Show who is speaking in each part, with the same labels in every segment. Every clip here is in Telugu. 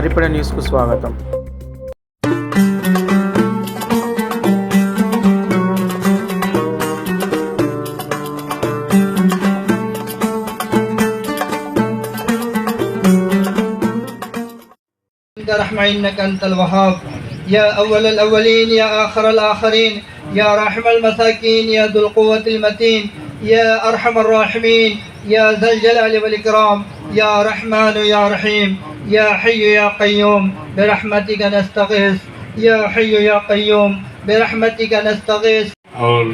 Speaker 1: ఇప్పుడే న్యూస్కు స్వాగతం
Speaker 2: انت رحمة انك انت الوهاب يا اول الاولين يا اخر الاخرين يا راحم المساكين يا ذو القوة المتين يا ارحم الراحمين يا ذا الجلال والاكرام يا رحمن يا رحيم يا حي يا قيوم برحمتك نستغيث يا حي يا قيوم برحمتك نستغيث
Speaker 3: और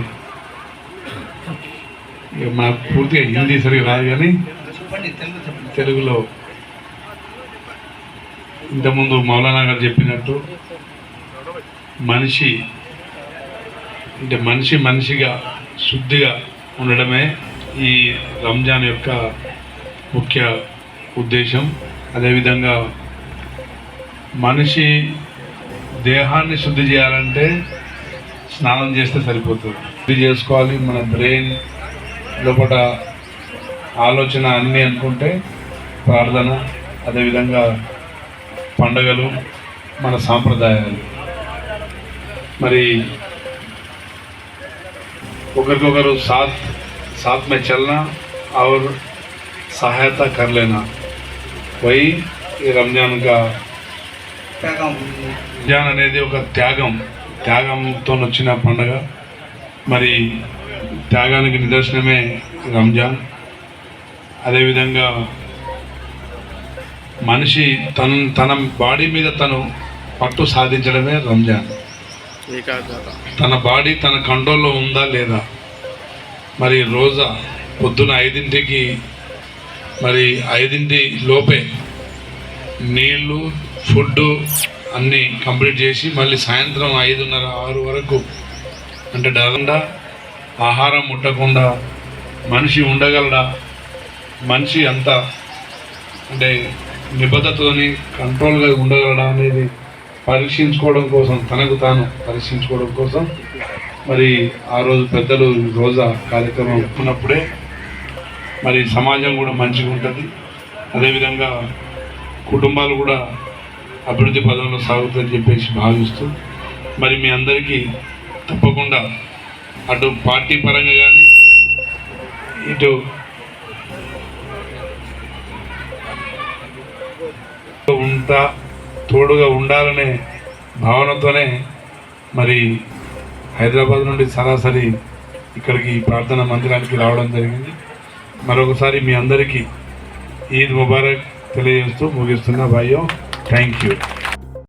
Speaker 3: ఇక మనకు పూర్తిగా హిందీ సరిగా రాదు కానీ తెలుగులో ఇంతకుముందు మౌలానా గారు చెప్పినట్టు మనిషి అంటే మనిషి మనిషిగా శుద్ధిగా ఉండడమే ఈ రంజాన్ యొక్క ముఖ్య ఉద్దేశం అదేవిధంగా మనిషి దేహాన్ని శుద్ధి చేయాలంటే స్నానం చేస్తే సరిపోతుంది శుద్ధి చేసుకోవాలి మన బ్రెయిన్ లోపల ఆలోచన అన్నీ అనుకుంటే ప్రార్థన అదేవిధంగా పండగలు మన సాంప్రదాయాలు మరి ఒకరికొకరు సాత్ సాత్ में चलना और सहायता कर लेना వై రంజాన్గా త్యాగం. రంజాన్ అనేది ఒక త్యాగం. త్యాగంతో వచ్చిన పండుగ. మరి త్యాగానికి నిదర్శనమే రంజాన్. అదేవిధంగా మనిషి తన తన బాడీ మీద తను పట్టు సాధించడమే రంజాన్. తన బాడీ తన కంట్రోల్లో ఉందా లేదా? మరి రోజా పొద్దున ఐదింటికి మరి ఐదింటి లోపే నీళ్ళు ఫుడ్ అన్నీ కంప్లీట్ చేసి మళ్ళీ సాయంత్రం ఐదున్నర ఆరు వరకు అంటే డరండా ఆహారం ముట్టకుండా మనిషి ఉండగలడా? మనిషి అంత అంటే నిబద్ధతతోని కంట్రోల్గా ఉండగలడా అనేది పరీక్షించుకోవడం కోసం తనకు తాను పరీక్షించుకోవడం కోసం మరి ఆ రోజు పెద్దలు రోజా కార్యక్రమం ఉన్నప్పుడే మరి సమాజం కూడా మంచిగా ఉంటుంది. అదేవిధంగా కుటుంబాలు కూడా అభివృద్ధి పదంలో సాగుతుందని చెప్పేసి భావిస్తూ మరి మీ అందరికీ తప్పకుండా అటు పార్టీ పరంగా కానీ ఇటు ఉంటా తోడుగా ఉండాలనే భావనతోనే మరి హైదరాబాద్ నుండి సరాసరి ఇక్కడికి ప్రార్థన మందిరానికి రావడం జరిగింది. మరొకసారి మీ అందరికీ ఈద్ ముబారక్ తెలియజేస్తూ ముగిస్తున్న భయం థ్యాంక్ యూ.